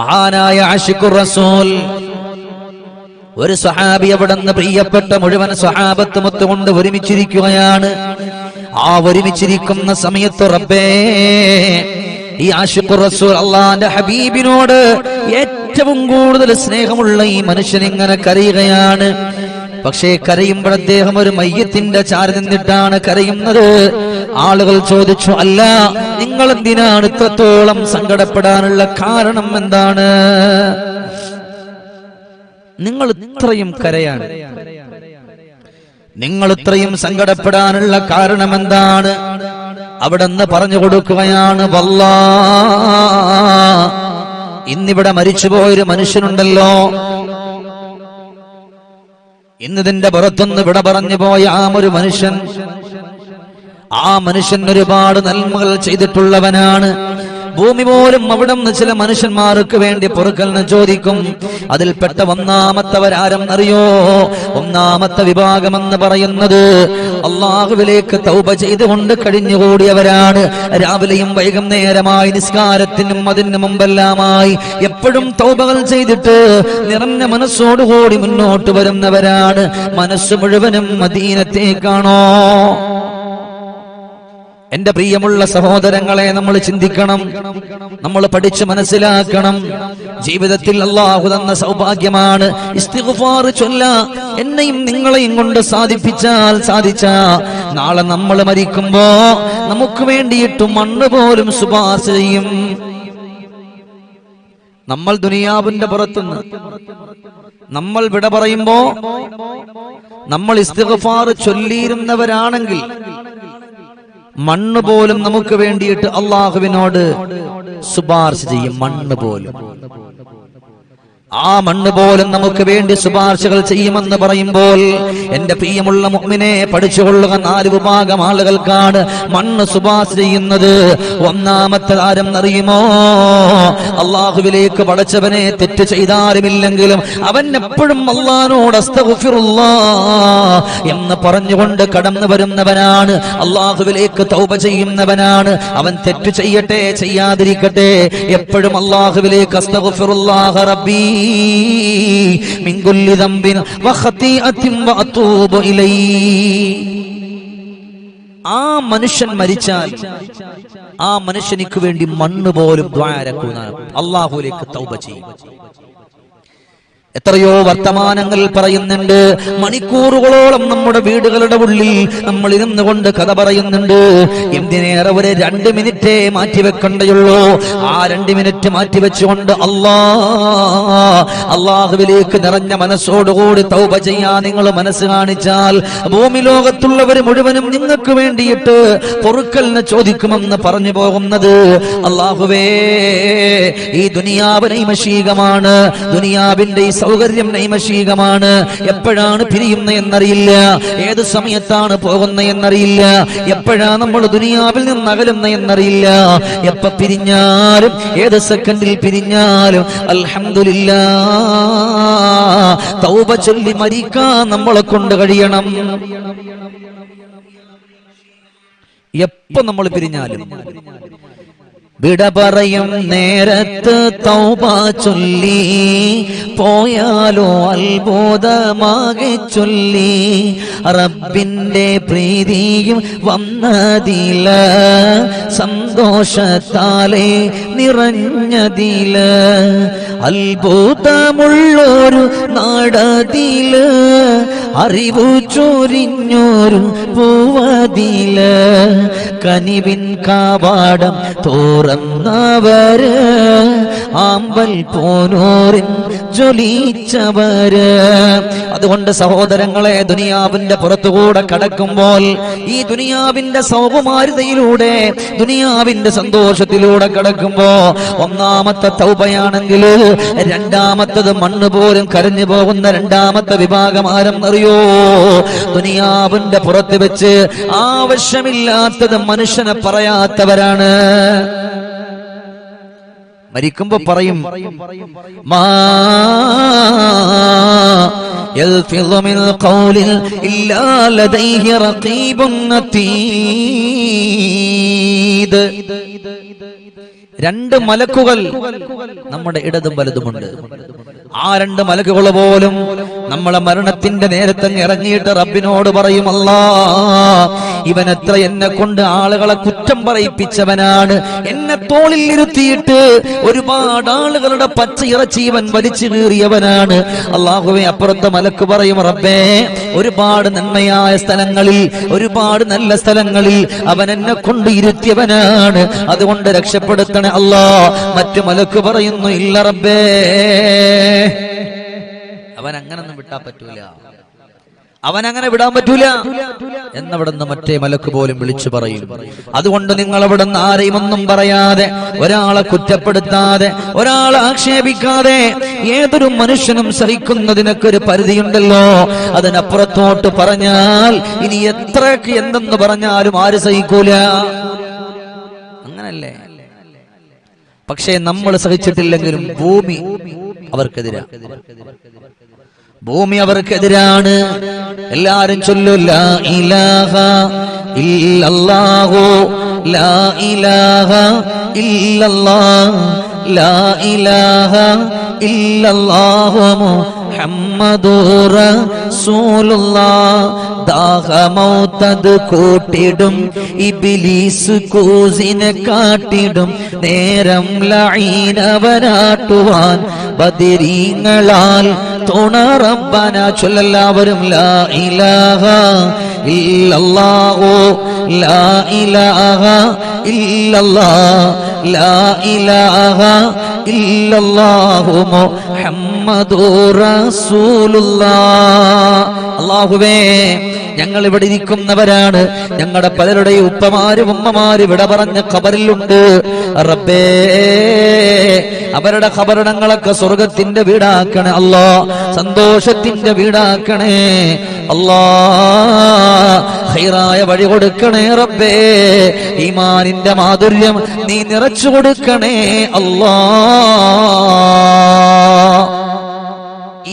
മഹാനായ ആഷിഖുർ റസൂൽ. ഒരു സഹാബി അവിടെ നിന്ന് പ്രിയപ്പെട്ട മുഴുവൻ സ്വഹാബത്ത് മൊത്തുകൊണ്ട് ഒരുമിച്ചിരിക്കുകയാണ്. ആ ഒരുമിച്ചിരിക്കുന്ന സമയത്ത് റബ്ബേ ഈ ആഷിഖുർ റസൂൽ അള്ളാന്റെ ഹബീബിനോട് ഏറ്റവും കൂടുതൽ സ്നേഹമുള്ള ഈ മനുഷ്യൻ ഇങ്ങനെ കരയുകയാണ്. പക്ഷേ കരയുമ്പോൾ അദ്ദേഹം ഒരു മയ്യത്തിന്റെ ചാരി നിന്നിട്ടാണ് കരയുന്നത്. ആളുകൾ ചോദിച്ചു അല്ല നിങ്ങൾ എന്തിനാണ് ഇത്രത്തോളം സങ്കടപ്പെടാനുള്ള കാരണം എന്താണ്? നിങ്ങൾ ഇത്രയും കരയാണ്. നിങ്ങൾ ഇത്രയും സങ്കടപ്പെടാനുള്ള കാരണം എന്താണ്? അവിടെ നിന്ന് പറഞ്ഞു കൊടുക്കുകയാണ് വല്ലാ ഇന്നിവിടെ മരിച്ചുപോയൊരു മനുഷ്യനുണ്ടല്ലോ. ഇന്നിതിന്റെ പുറത്തുനിന്ന് വിട പറഞ്ഞു പോയ ആ ഒരു മനുഷ്യൻ ആ മനുഷ്യൻ ഒരുപാട് നന്മകൾ ചെയ്തിട്ടുള്ളവനാണ്. ഭൂമി പോലും അവിടെ നിന്ന് ചില മനുഷ്യന്മാർക്ക് വേണ്ടി പൊറുക്കലിന് ചോദിക്കും. അതിൽപ്പെട്ട ഒന്നാമത്തവരാരെന്നറിയോ ഒന്നാമത്തെ വിഭാഗം എന്ന് പറയുന്നത് അള്ളാഹുവിലേക്ക് തൗപ ചെയ്തുകൊണ്ട് കഴിഞ്ഞുകൂടിയവരാണ്. രാവിലെയും വൈകുന്നേരമായി നിസ്കാരത്തിനും അതിന് മുമ്പെല്ലാമായി എപ്പോഴും തൗപകൾ ചെയ്തിട്ട് നിറഞ്ഞ മനസ്സോടുകൂടി മുന്നോട്ട് വരുന്നവരാണ്. മനസ്സ് മുഴുവനും മദീനത്തേക്കാണോ? എന്റെ പ്രിയമുള്ള സഹോദരങ്ങളെ നമ്മൾ ചിന്തിക്കണം നമ്മൾ പഠിച്ചു മനസ്സിലാക്കണം. ജീവിതത്തിൽ അള്ളാഹു തന്ന സൗഭാഗ്യമാണ്. ചൊല്ല എന്നെയും നിങ്ങളെയും കൊണ്ട് സാധിപ്പിച്ചാൽ സാധിച്ച. നാളെ നമ്മൾ മരിക്കുമ്പോ നമുക്ക് വേണ്ടിയിട്ട് മണ്ണ് പോലും ശുപാർശ ചെയ്യും. നമ്മൾ ദുനിയാവിന്റെ പുറത്തുനിന്ന് നമ്മൾ വിട പറയുമ്പോ നമ്മൾ ഇസ്തിഗ്ഫാർ ചൊല്ലിയിരുന്നവരാണെങ്കിൽ മണ്ണ് പോലും നമുക്ക് വേണ്ടിയിട്ട് അള്ളാഹുവിനോട് ശുപാർശ ചെയ്യും മണ്ണ് പോലും. ആ മണ്ണ് പോലും നമുക്ക് വേണ്ടി ശുപാർശകൾ ചെയ്യുമെന്ന് പറയുമ്പോൾ എന്റെ പ്രിയമുള്ള മുമ്മിനെ പഠിച്ചുകൊള്ളുക നാല് വിഭാഗം ആളുകൾക്കാണ് മണ്ണ് ശുപാർശ ചെയ്യുന്നത്. ഒന്നാമത്തെ ആരം അറിയുമോ അള്ളാഹുവിലേക്ക് പടച്ചവനെ തെറ്റ് ചെയ്താരുമില്ലെങ്കിലും അവൻ എപ്പോഴും അള്ളഹാനോട് എന്ന് പറഞ്ഞുകൊണ്ട് കടന്നു വരുന്നവനാണ്. അള്ളാഹുവിലേക്ക് തൗപ ചെയ്യുന്നവനാണ്. അവൻ തെറ്റ് ചെയ്യട്ടെ ചെയ്യാതിരിക്കട്ടെ. എപ്പോഴും അള്ളാഹുവിലേക്ക് റബ്ബീ. ദംബിൻ വഖതീഅത്തിൻ വഅതൂബു ഇലൈ. ആ മനുഷ്യൻ മരിച്ചാൽ ആ മനുഷ്യനിക്ക് വേണ്ടി മണ്ണ് പോലും ദ്വാരക്കുന്ന അള്ളാഹുലേക്ക് തൗബ ചെയ്യും. എത്രയോ വർത്തമാനങ്ങൾ പറയുന്നുണ്ട്. മണിക്കൂറുകളോളം നമ്മുടെ വീടുകളുടെ ഉള്ളിൽ നമ്മൾ ഇരുന്നു കൊണ്ട് കഥ പറയുന്നുണ്ട്. എന്തിനേറെ ഒരു രണ്ട് മിനിറ്റേ മാറ്റിവെക്കണ്ടയുള്ളൂ ആ രണ്ട് മിനിറ്റ് മാറ്റിവെച്ചുകൊണ്ട് അല്ലാ അള്ളാഹുവിലേക്ക് നിറഞ്ഞ മനസ്സോടുകൂടി തൗപ ചെയ്യാ നിങ്ങൾ മനസ്സ് കാണിച്ചാൽ ഭൂമി ലോകത്തുള്ളവർ മുഴുവനും നിങ്ങൾക്ക് വേണ്ടിയിട്ട് പൊറുക്കലിന് ചോദിക്കുമെന്ന് പറഞ്ഞു പോകുന്നത്. അള്ളാഹുവേ ഈ ദുനിയാവിനെ നൈമശീകമാണ് ദുനിയാവിന്റെ സൗകര്യം നൈമശീകമാണ്. എപ്പോഴാണ് പിരിയുന്ന എന്നറിയില്ല. ഏത് സമയത്താണ് പോകുന്ന എന്നറിയില്ല. എപ്പോഴാണ് നമ്മൾ ദുനിയാവിൽ നിന്ന് അകലുന്ന എന്നറിയില്ല. എപ്പ പിരിഞ്ഞാലും ഏത് സെക്കൻഡിൽ പിരിഞ്ഞാലും അൽഹമില്ല തൗബ ചൊല്ലി മരിക്കാൻ നമ്മളെ കൊണ്ട് കഴിയണം. എപ്പോ നമ്മൾ പിരിഞ്ഞാലും? വിട പറയും നേരത്ത് തൗബ ചൊല്ലി പോയാലോ അത്ഭുതമാകെ ചൊല്ലി. റബ്ബിന്റെ പ്രീതിയും വന്നതില സന്തോഷത്താലെ നിറഞ്ഞതില. അത്ഭുതമുള്ളൊരു നാടതിൽ അറിവു ചൊരിഞ്ഞൊരു പൂവതില. കനിവിൻ കാവാടം തോറന്നവര് ആമ്പൽ പോനോറിൻ ജ്വലിച്ചവര്. അതുകൊണ്ട് സഹോദരങ്ങളെ ദുനിയാവിന്റെ പുറത്തുകൂടെ കടക്കുമ്പോൾ ഈ ദുനിയാവിന്റെ സൗകുമാരിതയിലൂടെ ദുനിയാവിന്റെ സന്തോഷത്തിലൂടെ കടക്കുമ്പോ ഒന്നാമത്തെ തൗപയാണെങ്കിൽ രണ്ടാമത്തത് മണ്ണ് പോലും കരഞ്ഞു പോകുന്ന രണ്ടാമത്തെ വിഭാഗം ആരെന്നറിയോ? ദുനിയാവിന്റെ പുറത്ത് വെച്ച് ആവശ്യമില്ലാത്തത് മനുഷ്യനെ പറയാത്തവരാണ് മരിക്കുമ്പോ പറയും മാ يلفظ من قول إلا لديه رقيب عتيد രണ്ട് മലക്കുകൾ നമ്മുടെ ഇടതും വലതുമുണ്ട് ആ രണ്ട് മലക്കുകൾ പോലും നമ്മളെ മരണത്തിന്റെ നേരത്തെ ഇറങ്ങിയിട്ട് റബ്ബിനോട് പറയും അല്ലാ ഇവൻ എത്ര എന്നെ കൊണ്ട് ആളുകളെ കുറ്റം പറയിപ്പിച്ചവനാണ്. എന്നെ തോളിൽ ഇരുത്തിയിട്ട് ഒരുപാട് ആളുകളുടെ പച്ച ഇറച്ചി ഇവൻ വലിച്ചു കീറിയവനാണ്. അള്ളാഹുവെ അപ്പുറത്തെ മലക്ക് പറയും റബ്ബേ ഒരുപാട് നന്മയായ സ്ഥലങ്ങളിൽ ഒരുപാട് നല്ല സ്ഥലങ്ങളിൽ അവൻ എന്നെ കൊണ്ട് ഇരുത്തിയവനാണ്. അതുകൊണ്ട് രക്ഷപ്പെടുത്തണേ അല്ലാ. മറ്റു മലക്ക് പറയുന്നു ഇല്ല റബ്ബേ. അവൻ അങ്ങനൊന്നും വിട്ടാ പറ്റൂല. അവൻ അങ്ങനെ വിടാൻ പറ്റൂല. എന്നവിടുന്ന് മറ്റേ മലക്ക് പോലും വിളിച്ചു പറയും. അതുകൊണ്ട് നിങ്ങൾ അവിടുന്ന് ആരെയും ഒന്നും പറയാതെ ഒരാളെ കുറ്റപ്പെടുത്താതെ ഒരാളെ ആക്ഷേപിക്കാതെ ഏതൊരു മനുഷ്യനും സഹിക്കുന്നതിനൊക്കെ ഒരു പരിധിയുണ്ടല്ലോ. അതിനപ്പുറത്തോട്ട് പറഞ്ഞാൽ ഇനി എത്രയൊക്കെ എന്തെന്ന് പറഞ്ഞാലും ആര് സഹിക്കൂല. അങ്ങനല്ലേ? പക്ഷേ നമ്മൾ സഹിച്ചിട്ടില്ലെങ്കിലും ഭൂമി അവർക്കെതിരാ. ഭൂമി അവർക്കെതിരാണ്. എല്ലാരും ചൊല്ലു ലാ ഇലാഹ ഇല്ലല്ലാഹു ലാ ഇലാഹ ഇല്ലല്ലാഹ്. ഇലാഹ ഇല്ലല്ലാഹു മുഹമ്മദൂറ റസൂലുള്ളാഹ് ദാഹമൗത്തത് കൂട്ടിടും ഇബിലീസ് കൂസിനെ കാട്ടിടും നേരം ലൈനവനാട്ടുവാൻ ബദിരീങ്ങളാൽ തുണറമ്പന ചൊല്ലെല്ലാവരും ലാ ഇലാഹ ഇല്ലല്ലാഹു ലാ ഇലാഹ ഇല്ലല്ലാഹ് ലാ ഇലാഹ ഇല്ലല്ലാഹു അല്ലാഹുവേ ഞങ്ങൾ ഇവിടെ ഇരിക്കുന്നവരാണ്. ഞങ്ങളുടെ പലരുടെയും ഉപ്പമാരും ഉമ്മമാരും ഇവിടെ പറഞ്ഞ ഖബറിലുണ്ട്. റബ്ബേ അവരുടെ ഖബറിടങ്ങളൊക്കെ സ്വർഗത്തിന്റെ വീടാക്കണേ. അല്ലാ സന്തോഷത്തിന്റെ വീടാക്കണേ. അല്ലാ ഹൈറായ വഴി കൊടുക്കണേ റബ്ബേ. ഈമാനിന്റെ മാധുര്യം നീ നിറച്ചു കൊടുക്കണേ അല്ലാ.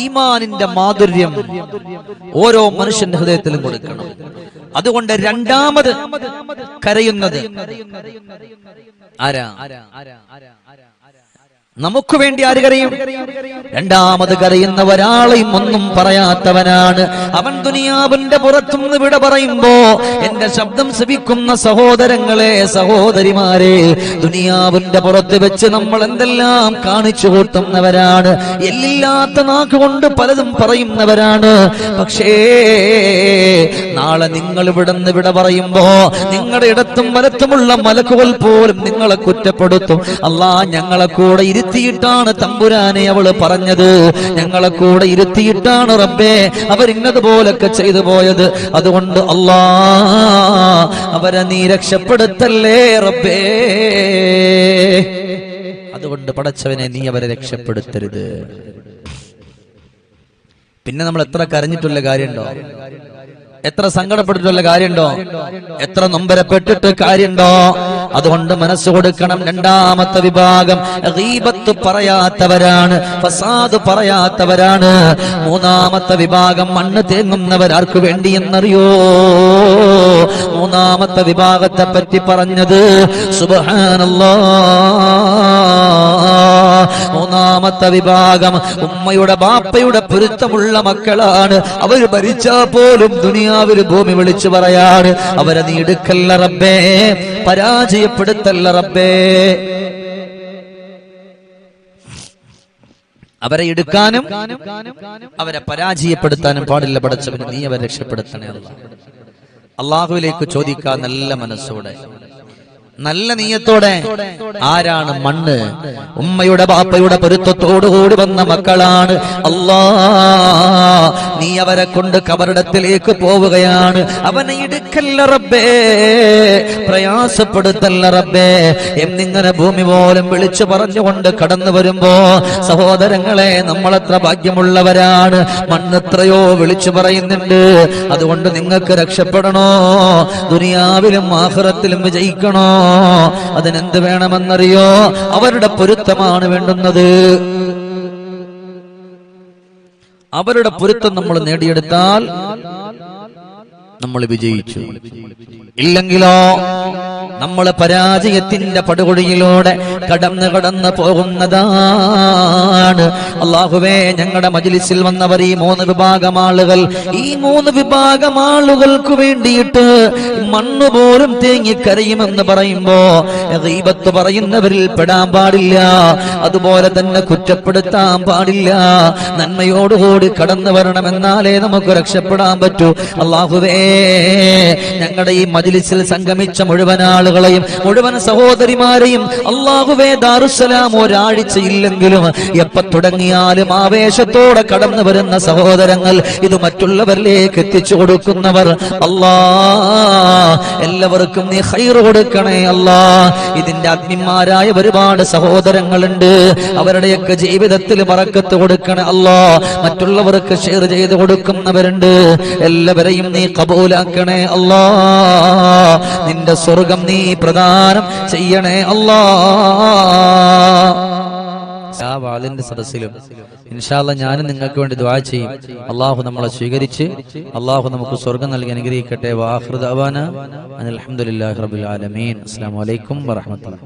ഈമാനിന്റെ മാധുര്യം ഓരോ മനുഷ്യന്റെ ഹൃദയത്തിലും കൊടുക്കണം. അതുകൊണ്ട് രണ്ടാമത് കരയുന്നത് ആരാ? നമുക്ക് വേണ്ടി ആര് കരയും? രണ്ടാമത് കരയുന്ന ഒരാളെയും ഒന്നും പറയാത്തവനാണ്. അവൻ ദുനിയാവിന്റെ പുറത്തുനിന്ന് വിട പറയുമ്പോ എന്റെ ശബ്ദം ശ്രവിക്കുന്ന സഹോദരങ്ങളെ സഹോദരിമാരെ ദുനിയാവിന്റെ പുറത്ത് വെച്ച് നമ്മൾ എന്തെല്ലാം കാണിച്ചു കൂട്ടുന്നവരാണ്. എല്ലില്ലാത്ത നാക്കുകൊണ്ട് പലതും പറയുന്നവരാണ്. പക്ഷേ നാളെ നിങ്ങൾ ഇവിടുന്ന് വിട പറയുമ്പോ നിങ്ങളുടെ ഇടത്തും വലത്തുമുള്ള മലക്കുകൾ പോലും നിങ്ങളെ കുറ്റപ്പെടുത്തും. അല്ലാ ഞങ്ങളെ കൂടെ ഇരുത്തിയിട്ടാണ് തമ്പുരാനെ അവൾ പറഞ്ഞത്. ഞങ്ങളെ കൂടെ ഇരുത്തിയിട്ടാണ് റബ്ബേ അവരിന്നതുപോലൊക്കെ ചെയ്തു പോയത്. അതുകൊണ്ട് അല്ലാ അവരെ നീ രക്ഷപ്പെടുത്തല്ലേ റബ്ബേ. അതുകൊണ്ട് പടച്ചവനെ നീ അവരെ രക്ഷപ്പെടുത്തരുത്. പിന്നെ നമ്മൾ എത്ര കരഞ്ഞിട്ടുള്ള കാര്യമുണ്ടോ? എത്ര സങ്കടപ്പെട്ടിട്ടുള്ള കാര്യമുണ്ടോ? എത്ര നൊമ്പരപ്പെട്ടിട്ട് കാര്യമുണ്ടോ? അതുകൊണ്ട് മനസ്സ് കൊടുക്കണം രണ്ടാമത്തെ വിഭാഗം. റീബത്ത് പറയാത്തവരാണ് ഫസാദ് പറയാത്തവരാണ്. മൂന്നാമത്തെ വിഭാഗം മണ്ണ് തേങ്ങുന്നവരാർക്ക് വേണ്ടി എന്നറിയോ? മൂന്നാമത്തെ വിഭാഗത്തെ പറ്റി പറഞ്ഞത് സുബഹാനല്ലാ. മൂന്നാമത്തെ വിഭാഗം ഉമ്മയുടെ ബാപ്പയുടെ പൊരുത്തമുള്ള മക്കളാണ്. അവർ ഭരിച്ചാ പോലും ദുനിയാവിൽ ഭൂമി വിളിച്ചു പറയാണ്. അവരെ നീ എടുക്കല്ല റബ്ബേ. പരാജയപ്പെടുത്തല്ല റബ്ബേ. അവരെ എടുക്കാനും അവരെ പരാജയപ്പെടുത്താനും പാടില്ല പടച്ചവന്. നീ അവരെ രക്ഷപ്പെടുത്തണേ അള്ളാഹുവിലേക്ക് ചോദിക്കാൻ നല്ല മനസ്സോടെ. നല്ല നീയത്തോടെ ആരാണ് മണ്ണ്? ഉമ്മയുടെ ബാപ്പയുടെ പൊരുത്തത്തോടുകൂടി വന്ന മക്കളാണ്. അല്ലാ നീ അവരെ കൊണ്ട് കബറിടത്തിലേക്ക് പോവുകയാണ്. അവനെ ഇടുക്കല്ല റബ്ബേ പ്രയാസപ്പെടുത്തല്ല റബ്ബേ. എന്നിങ്ങനെ ഭൂമി പോലും വിളിച്ചു പറഞ്ഞുകൊണ്ട് കടന്നു വരുമ്പോ സഹോദരങ്ങളെ നമ്മളത്ര ഭാഗ്യമുള്ളവരാണ്. മണ്ണെത്രയോ വിളിച്ചു പറയുന്നുണ്ട്. അതുകൊണ്ട് നിങ്ങൾക്ക് രക്ഷപ്പെടണോ? ദുനിയാവിലും ആഹ്റത്തിലും വിജയിക്കണോ? അതിനെന്ത് വേണമെന്നറിയോ? അവരുടെ പൊരുത്തമാണ് വേണ്ടുന്നത്. അവരുടെ പൊരുത്തം നമ്മൾ നേടിയെടുത്താൽ നമ്മൾ വിജയിച്ചു. ഇല്ലെങ്കിലോ നമ്മൾ പരാജയത്തിന്റെ പടുകുഴിയിലൂടെ കടന്നു കടന്നു പോകുന്നതാണ്. അള്ളാഹുവേ ഞങ്ങളുടെ മജിലിസിൽ വന്നവർ ഈ മൂന്ന് വിഭാഗം ആളുകൾ ഈ മൂന്ന് വിഭാഗം ആളുകൾക്ക് വേണ്ടിയിട്ട് മണ്ണ് പോലും തേങ്ങിക്കരയുമെന്ന് പറയുമ്പോ ദൈവത്ത് പറയുന്നവരിൽ പെടാൻ പാടില്ല. അതുപോലെ തന്നെ കുറ്റപ്പെടുത്താൻ പാടില്ല. നന്മയോടുകൂടി കടന്നു വരണമെന്നാലേ നമുക്ക് രക്ഷപ്പെടാൻ പറ്റൂ. അള്ളാഹുവേ ഞങ്ങളുടെ ഈ മജിലിസിൽ സംഗമിച്ച മുഴുവൻ ആളുകളെയും മുഴുവൻ സഹോദരിമാരെയും അള്ളാഹുവേ ദാറുസലാം ഒരാഴ്ചയില്ലെങ്കിലും എപ്പ തുടങ്ങിയാലും ആവേശത്തോടെ കടന്നു വരുന്ന സഹോദരങ്ങൾ ഇത് മറ്റുള്ളവരിലേക്ക് എത്തിച്ചു കൊടുക്കുന്നവർ. അല്ലാ എല്ലാവർക്കും നീ ഹൈർ കൊടുക്കണേ അല്ലാ. ഇതിന്റെ അഗ്നിമാരായ ഒരുപാട് സഹോദരങ്ങളുണ്ട്. അവരുടെയൊക്കെ ജീവിതത്തിൽ മറക്കത്ത് കൊടുക്കണേ അല്ലാ. മറ്റുള്ളവർക്ക് ഷെയർ ചെയ്ത് കൊടുക്കുന്നവരുണ്ട്. എല്ലാവരെയും നീ കബൂലാക്കണേ അല്ലാ. നിന്റെ സ്വർഗം പ്രദാനം ചെയ്യണേ അല്ലാ. സദസ്സിലും ഇൻഷാല്ല ഞാനും നിങ്ങൾക്ക് വേണ്ടി ദ്വാ ചെയ്യും. അള്ളാഹു നമ്മളെ സ്വീകരിച്ച് അള്ളാഹു നമുക്ക് സ്വർഗം നൽകി അനുഗ്രഹിക്കട്ടെ. വാഹൃദ് അവാന റബുൽ ആലമീൻ. അസ്സാം വലൈക്കും വറഹമത്തുള്ള